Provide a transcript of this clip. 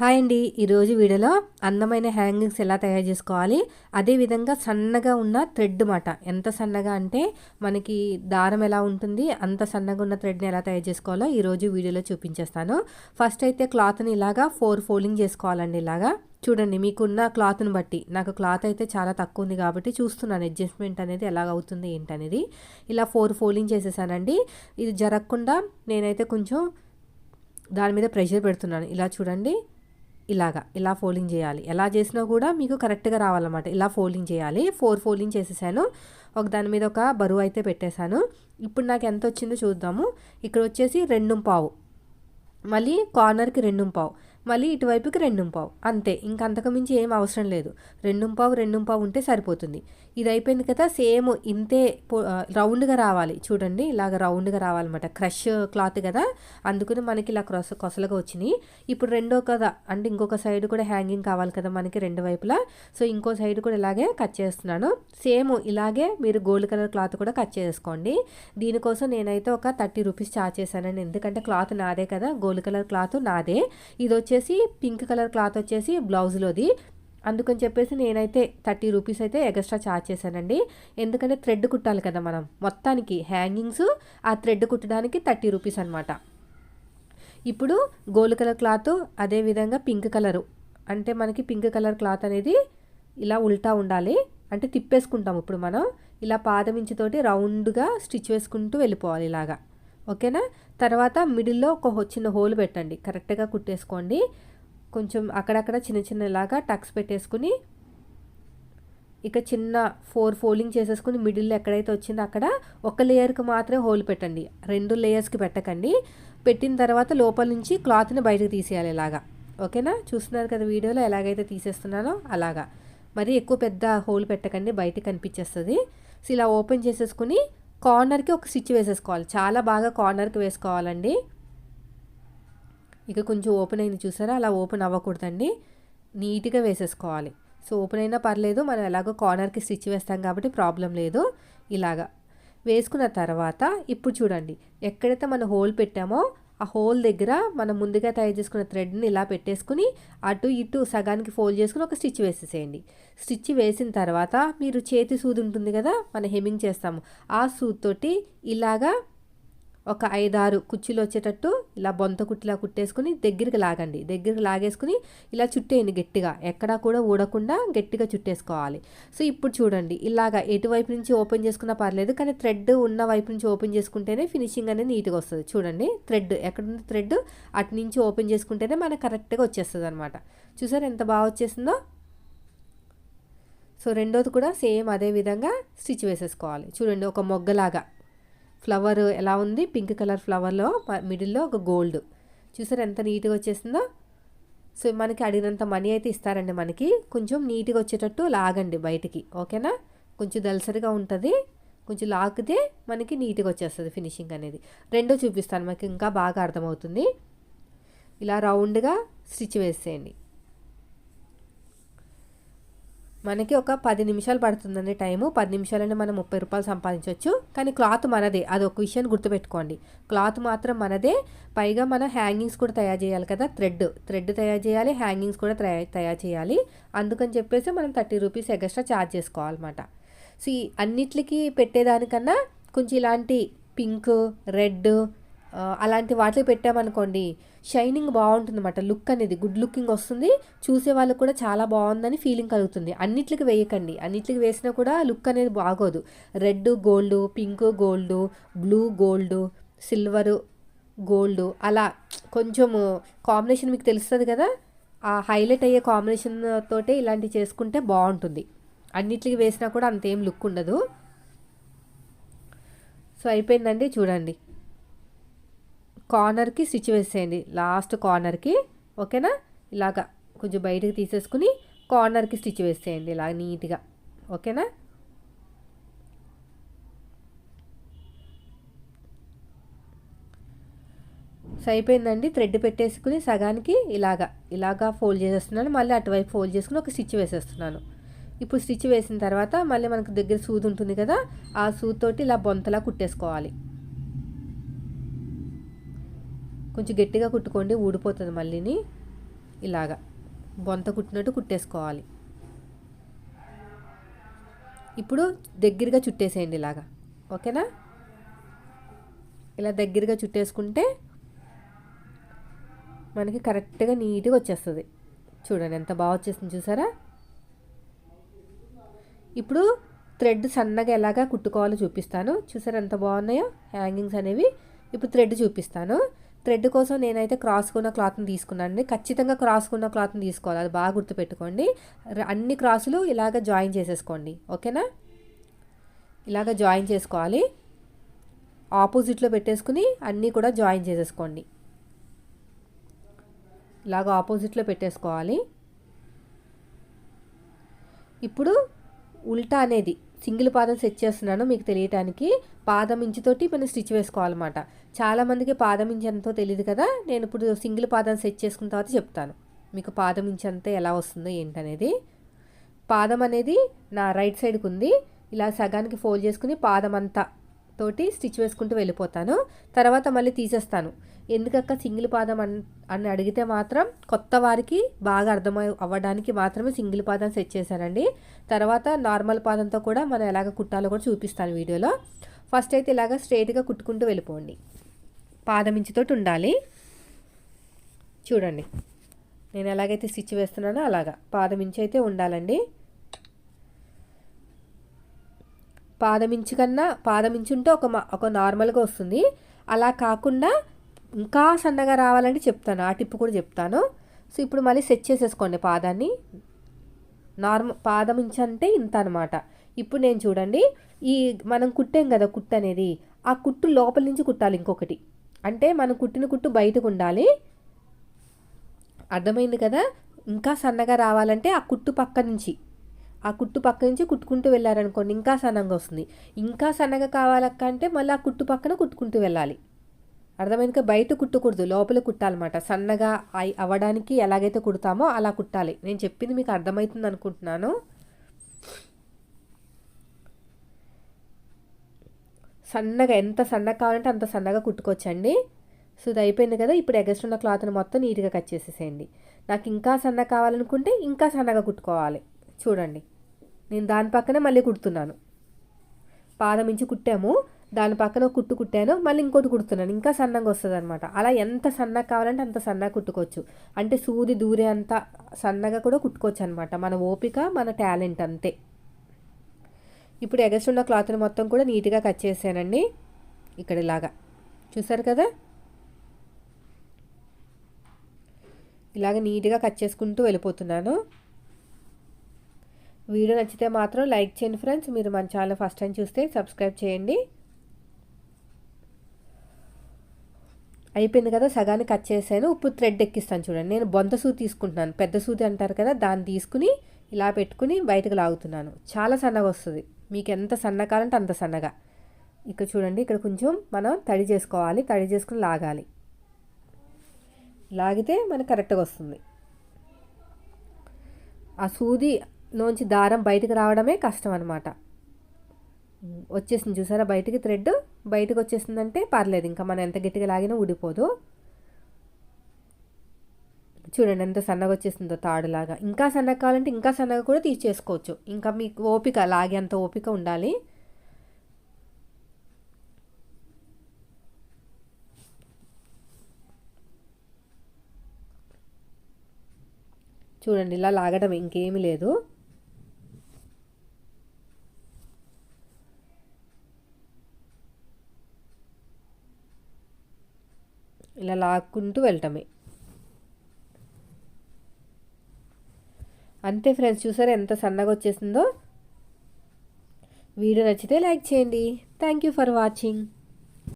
Hi అండి. ఈరోజు వీడియోలో అందమైన హ్యాంగింగ్స్ ఎలా తయారు చేసుకోవాలి? అదేవిధంగా సన్నగా ఉన్న థ్రెడ్ మాట. ఎంత సన్నగా అంటే మనకి దారం ఎలా ఉంటుంది అంత సన్నగా ఉన్న థ్రెడ్ని ఎలా తయారు చేసుకోవాలో ఈరోజు వీడియోలో చూపించేస్తాను. ఫస్ట్ అయితే క్లాత్ని ఇలాగా ఫోర్ ఫోల్డింగ్ చేసుకోవాలండి ఇలాగా. చూడండి మీకున్న క్లాత్ని బట్టి. నాకు క్లాత్ అయితే చాలా తక్కువ ఉంది కాబట్టి చూస్తున్నాను అడ్జస్ట్మెంట్ అనేది ఎలాగ అవుతుంది ఏంటనేది. ఇలా ఫోర్ ఫోల్డింగ్ చేసేసానండి. ఇది జరగకుండా నేనైతే కొంచెం దాని మీద ప్రెషర్ పెడుతున్నాను. ఇలా చూడండి. ఇలాగా ఇలా ఫోల్డింగ్ చేయాలి. ఎలా చేసినా కూడా మీకు కరెక్ట్గా రావాలన్నమాట. ఇలా ఫోల్డింగ్ చేయాలి. ఫోర్ ఫోల్డింగ్ చేసేసాను. ఒక దాని మీద ఒక బరువు అయితే పెట్టేశాను. ఇప్పుడు నాకు ఎంత వచ్చిందో చూద్దాము. ఇక్కడ వచ్చేసి రెండు పావు. మళ్ళీ కార్నర్కి రెండు పావు. మళ్ళీ ఇటువైపుకి రెండుంపావు అంతే ఇంకా అంతకుమించి ఏం అవసరం లేదు. రెండుంపావు పావు రెండు పావు ఉంటే సరిపోతుంది. ఇది అయిపోయింది కదా సేమ్ ఇంతే రౌండ్గా రావాలి. చూడండి ఇలాగ రౌండ్గా రావాలన్నమాట. క్రష్ క్లాత్ కదా అందుకని మనకి ఇలా క్రొస కొసలుగా వచ్చినాయి. ఇప్పుడు రెండో కదా అంటే ఇంకొక సైడ్ కూడా హ్యాంగింగ్ కావాలి కదా మనకి రెండు వైపులా. సో ఇంకో సైడ్ కూడా ఇలాగే కట్ చేస్తున్నాను. సేమ్ ఇలాగే మీరు గోల్డ్ కలర్ క్లాత్ కూడా కట్ చేసుకోండి. దీనికోసం నేనైతే ఒక థర్టీ రూపీస్ చార్జ్ చేశానండి. ఎందుకంటే క్లాత్ నాదే కదా గోల్డ్ కలర్ క్లాత్ నాదే. ఇది వచ్చేసి పింక్ కలర్ క్లాత్ వచ్చేసి బ్లౌజ్లోది. అందుకని చెప్పేసి నేనైతే థర్టీ రూపీస్ అయితే ఎక్స్ట్రా ఛార్జ్ చేశానండి. ఎందుకంటే థ్రెడ్ కుట్టాలి కదా మనం. మొత్తానికి హ్యాంగింగ్స్ ఆ థ్రెడ్ కుట్టడానికి థర్టీ రూపీస్ అనమాట ఇప్పుడు గోల్డ్ కలర్ క్లాత్ అదేవిధంగా పింక్ కలరు. అంటే మనకి పింక్ కలర్ క్లాత్ అనేది ఇలా ఉల్టా ఉండాలి. అంటే తిప్పేసుకుంటాం ఇప్పుడు మనం. ఇలా పాదమించితోటి రౌండ్గా స్టిచ్ వేసుకుంటూ వెళ్ళిపోవాలి ఇలాగా. ఓకేనా? తర్వాత మిడిల్లో ఒక చిన్న హోల్ పెట్టండి. కరెక్ట్గా కుట్టేసుకోండి. కొంచెం అక్కడక్కడ చిన్న చిన్నలాగా టక్స్ పెట్టేసుకుని ఇక చిన్న ఫోర్ ఫోల్డింగ్ చేసేసుకుని మిడిల్లో ఎక్కడైతే వచ్చిందో అక్కడ ఒక లేయర్కి మాత్రమే హోల్ పెట్టండి. రెండు లేయర్స్కి పెట్టకండి. పెట్టిన తర్వాత లోపల నుంచి క్లాత్ని బయటకు తీసేయాలి ఇలాగా. ఓకేనా? చూస్తున్నారు కదా వీడియోలో ఎలాగైతే తీసేస్తున్నానో అలాగా. మరి ఎక్కువ పెద్ద హోల్ పెట్టకండి బయట కనిపించేస్తుంది. సో ఇలా ఓపెన్ చేసేసుకుని కార్నర్కి ఒక స్టిచ్ వేసేసుకోవాలి. చాలా బాగా కార్నర్కి వేసుకోవాలండి. ఇక కొంచెం ఓపెన్ అయింది చూసారా? అలా ఓపెన్ అవ్వకూడదండి. నీట్గా వేసేసుకోవాలి. సో ఓపెన్ అయినా పర్లేదు. మనం ఎలాగో కార్నర్కి స్టిచ్ వేస్తాం కాబట్టి ప్రాబ్లం లేదు. ఇలాగా వేసుకున్న తర్వాత ఇప్పుడు చూడండి. ఎక్కడైతే మనం హోల్ పెట్టామో ఆ హోల్ దగ్గర మనం ముందుగా తయారు చేసుకున్న థ్రెడ్ని ఇలా పెట్టేసుకుని అటు ఇటు సగానికి ఫోల్డ్ చేసుకుని ఒక స్టిచ్ వేసేసేయండి. స్టిచ్ వేసిన తర్వాత మీరు చేతి సూది ఉంటుంది కదా మనం హెమింగ్ చేస్తాము. ఆ సూది తోటి ఇలాగా ఒక ఐదారు కుర్చీలు వచ్చేటట్టు ఇలా బొంత కుట్టిలా కుట్టేసుకుని దగ్గరికి లాగండి. దగ్గరికి లాగేసుకుని ఇలా చుట్టేయండి గట్టిగా. ఎక్కడా కూడా ఊడకుండా గట్టిగా చుట్టేసుకోవాలి. సో ఇప్పుడు చూడండి. ఇలాగా ఎటువైపు నుంచి ఓపెన్ చేసుకున్నా పర్లేదు కానీ థ్రెడ్ ఉన్న వైపు నుంచి ఓపెన్ చేసుకుంటేనే ఫినిషింగ్ అనేది నీట్గా వస్తుంది. చూడండి. థ్రెడ్ ఎక్కడుంది థ్రెడ్? అటు నుంచి ఓపెన్ చేసుకుంటేనే మనకు కరెక్ట్గా వచ్చేస్తుంది అనమాట చూసారు ఎంత బాగా వచ్చేసిందో? సో రెండోది కూడా సేమ్ అదే విధంగా స్టిచ్ వేసేసుకోవాలి. చూడండి ఒక మొగ్గలాగా. ఫ్లవర్ ఎలా ఉంది? పింక్ కలర్ ఫ్లవర్లో మిడిల్లో ఒక గోల్డ్. చూసారు ఎంత నీట్గా వచ్చేసిందో? సో మనకి అడిగినంత మనీ అయితే ఇస్తారండి మనకి. కొంచెం నీట్గా వచ్చేటట్టు లాగండి బయటికి ఓకేనా? కొంచెం దలసరిగా ఉంటుంది. కొంచెం లాగితే మనకి నీట్గా వచ్చేస్తుంది ఫినిషింగ్ అనేది. రెండో చూపిస్తాను మనకి ఇంకా బాగా అర్థమవుతుంది. ఇలా రౌండ్గా స్టిచ్ వేసేయండి. మనకి ఒక పది నిమిషాలు పడుతుందండి టైము. పది నిమిషాలని మనం ముప్పై రూపాయలు సంపాదించవచ్చు. కానీ క్లాత్ మనదే. అది ఒక విషయాన్ని గుర్తుపెట్టుకోండి. క్లాత్ మాత్రం మనదే. పైగా మనం హ్యాంగింగ్స్ కూడా తయారు చేయాలి కదా. థ్రెడ్. థ్రెడ్ తయారు చేయాలి. హ్యాంగింగ్స్ కూడా తయారు చేయాలి. అందుకని చెప్పేసి మనం థర్టీ రూపీస్ ఎక్స్ట్రా ఛార్జ్ చేసుకోవాలన్నమాట. సో ఈ అన్నిటికి పెట్టేదానికన్నా కొంచెం ఇలాంటి పింక్ రెడ్ అలాంటి వాటిలో పెట్టామనుకోండి షైనింగ్ బాగుంటుంది అనమాట లుక్ అనేది గుడ్ లుకింగ్ వస్తుంది. చూసే వాళ్ళకి కూడా చాలా బాగుందని ఫీలింగ్ కలుగుతుంది. అన్నిట్లకి వేయకండి. అన్నిట్లకి వేసినా కూడా లుక్ అనేది బాగోదు. Red gold pink gold blue gold silver gold అలా కొంచెము కాంబినేషన్ మీకు తెలుస్తుంది కదా? ఆ హైలైట్ అయ్యే కాంబినేషన్ తోటే ఇలాంటివి చేసుకుంటే బాగుంటుంది. అన్నిట్లకి వేసినా కూడా అంతేం లుక్ ఉండదు. సో అయిపోయిందండి. చూడండి. కార్నర్కి స్టిచ్ వేసేయండి. లాస్ట్ కార్నర్కి ఓకేనా? ఇలాగా కొంచెం బయటకు తీసేసుకుని కార్నర్కి స్టిచ్ వేసేయండి ఇలా నీట్గా. ఓకేనా? సో అయిపోయిందండి థ్రెడ్ పెట్టేసుకుని సగానికి ఇలాగా ఇలాగా ఫోల్డ్ చేసేస్తున్నాను. మళ్ళీ అటువైపు ఫోల్డ్ చేసుకుని ఒక స్టిచ్ వేసేస్తున్నాను. ఇప్పుడు స్టిచ్ వేసిన తర్వాత మళ్ళీ మనకు దగ్గర సూది ఉంటుంది కదా ఆ సూదితోటి ఇలా బొంతలా కుట్టేసుకోవాలి. కొంచెం గట్టిగా కుట్టుకోండి ఊడిపోతుంది మళ్ళీని. ఇలాగా. బొంత కుట్టినట్టు కుట్టేసుకోవాలి. ఇప్పుడు దగ్గరగా చుట్టేసేయండి ఇలాగా. ఓకేనా? ఇలా దగ్గరగా చుట్టేసుకుంటే మనకి కరెక్ట్గా నీట్గా వచ్చేస్తుంది. చూడండి ఎంత బాగా వచ్చేసింది చూసారా? ఇప్పుడు థ్రెడ్ సన్నగా ఎలాగా కుట్టుకోవాలో చూపిస్తాను. చూసారా ఎంత బాగున్నాయో? హ్యాంగింగ్స్ అనేవి. ఇప్పుడు థ్రెడ్ చూపిస్తాను. థ్రెడ్ కోసం నేనైతే క్రాస్కున్న క్లాత్ని తీసుకున్నాను. ఖచ్చితంగా క్రాస్కున్న క్లాత్ని తీసుకోవాలి. అది బాగా గుర్తుపెట్టుకోండి. అన్ని క్రాసులు ఇలాగ జాయిన్ చేసేసుకోండి. ఓకేనా? ఇలాగ జాయిన్ చేసుకోవాలి. ఆపోజిట్లో పెట్టేసుకుని అన్నీ కూడా జాయిన్ చేసేసుకోండి. ఇలాగ ఆపోజిట్లో పెట్టేసుకోవాలి. ఇప్పుడు ఉల్టా అనేది సింగిల్ పాదం సెట్ చేస్తున్నాను మీకు తెలియటానికి. పాదం ఇంచుతోటి మనం స్టిచ్ వేసుకోవాలన్నమాట. చాలామందికి పాదం ఇంచు ఎంతో తెలియదు కదా. నేను ఇప్పుడు సింగిల్ పాదం సెట్ చేసుకున్న తర్వాత చెప్తాను. మీకు పాదం ఇంచు అంతా ఎలా వస్తుందో ఏంటనేది. పాదం అనేది నా రైట్ సైడ్కి ఉంది. ఇలా సగానికి ఫోల్డ్ చేసుకుని పాదం అంతా తోటి స్టిచ్ వేసుకుంటూ వెళ్ళిపోతాను. తర్వాత మళ్ళీ తీసేస్తాను. ఎందుకక్క సింగిల్ పాదం అన్ అని అడిగితే మాత్రం కొత్త వారికి బాగా అర్థమై అవ్వడానికి మాత్రమే సింగిల్ పాదం సెట్ చేశానండి తర్వాత నార్మల్ పాదంతో కూడా మనం ఎలాగ కుట్టాలో కూడా చూపిస్తాను వీడియోలో. ఫస్ట్ అయితే ఇలాగ స్ట్రైట్గా కుట్టుకుంటూ వెళ్ళిపోండి. పాదం ఇంచుతోటి ఉండాలి. చూడండి. నేను ఎలాగైతే స్టిచ్ వేస్తున్నానో అలాగా. పాదం ఇంచు అయితే ఉండాలండి. పాదమించు కన్నా పాదమించుంటే ఒక ఒక నార్మల్గా వస్తుంది. అలా కాకుండా ఇంకా సన్నగా రావాలంటే చెప్తాను. ఆ టిప్పు కూడా చెప్తాను. సో ఇప్పుడు మళ్ళీ సెట్ చేసేసుకోండి పాదాన్ని. నార్మల్ పాదం ఇంచు అంటే ఇంత అనమాట ఇప్పుడు నేను చూడండి. ఈ మనం కుట్టాం కదా కుట్టు అనేది ఆ కుట్టు లోపల నుంచి కుట్టాలి ఇంకొకటి. అంటే మనం కుట్టిన కుట్టు బయటకు ఉండాలి. అర్థమైంది కదా? ఇంకా సన్నగా రావాలంటే ఆ కుట్టు పక్క నుంచి. ఆ కుట్టు పక్క నుంచి కుట్టుకుంటూ వెళ్ళారనుకోండి ఇంకా సన్నగా వస్తుంది. ఇంకా సన్నగా కావాలక్క అంటే మళ్ళీ ఆ కుట్టు పక్కన కుట్టుకుంటూ వెళ్ళాలి. అర్థమైంది బయట కుట్టకూడదు లోపల కుట్టాలన్నమాట. సన్నగా అవ్వడానికి ఎలాగైతే కుడతామో అలా కుట్టాలి. నేను చెప్పింది మీకు అర్థమవుతుంది అనుకుంటున్నాను. సన్నగా ఎంత సన్నగా కావాలంటే అంత సన్నగా కుట్టుకోవచ్చండి. సో ఇది అయిపోయింది కదా? ఇప్పుడు ఎగస్ట్రున్న క్లాత్ని మొత్తం నీట్గా కట్ చేసేసేయండి. నాకు ఇంకా సన్నగా కావాలనుకుంటే ఇంకా సన్నగా కుట్టుకోవాలి. చూడండి. నేను దాని పక్కనే మళ్ళీ కుడుతున్నాను. పాదం ఇంచి కుట్టాము. దాని పక్కన కుట్టు కుట్టాను. మళ్ళీ ఇంకోటి కుడుతున్నాను. ఇంకా సన్నగా వస్తుంది అనమాట అలా ఎంత సన్నగా కావాలంటే అంత సన్నగా కుట్టుకోవచ్చు. అంటే సూది దూరే అంత సన్నగా కూడా కుట్టుకోవచ్చు అనమాట మన ఓపిక మన టాలెంట్ అంతే. ఇప్పుడు ఎగస్టున్న క్లాత్ని మొత్తం కూడా నీట్గా కట్ చేసానండి ఇక్కడ ఇలాగా. చూసారు కదా? ఇలాగ నీట్గా కట్ చేసుకుంటూ వెళ్ళిపోతున్నాను. వీడియో నచ్చితే మాత్రం లైక్ చేయండి ఫ్రెండ్స్. మీరు మన ఛానల్ ఫస్ట్ టైం చూస్తే సబ్స్క్రైబ్ చేయండి. అయిపోయింది కదా సగాన్ని కట్ చేశాను. ఇప్పుడు థ్రెడ్ ఎక్కిస్తాను చూడండి. నేను బొంత సూది తీసుకుంటున్నాను. పెద్ద సూది అంటారు కదా దాన్ని తీసుకుని ఇలా పెట్టుకుని బయటకు లాగుతున్నాను. చాలా సన్నగా వస్తుంది. మీకు ఎంత సన్న కావాలంటే అంత సన్నగా. ఇక్కడ చూడండి ఇక్కడ కొంచెం మనం తడి చేసుకోవాలి. తడి చేసుకుని లాగాలి. లాగితే మనకు కరెక్ట్గా వస్తుంది. ఆ సూది లోంచి దారం బయటకు రావడమే కష్టం అనమాట వచ్చేసింది చూసారా? బయటికి థ్రెడ్ బయటకు వచ్చేసిందంటే పర్లేదు ఇంకా మనం ఎంత గట్టిగా లాగినా ఊడిపోదు. చూడండి ఎంత సన్నగా వచ్చేసిందో తాడులాగా. ఇంకా సన్నగా కావాలంటే ఇంకా సన్నగా కూడా తీసేసుకోవచ్చు. ఇంకా మీకు ఓపిక లాగే అంత ఓపిక ఉండాలి. చూడండి ఇలా లాగడం ఇంకేమీ లేదు. ఇలా లాక్కుంటూ వెళ్ళటమే. అంతే ఫ్రెండ్స్ చూసారా ఎంత సన్నగా వచ్చేసిందో? వీడియో నచ్చితే లైక్ చేయండి. Thank you for watching.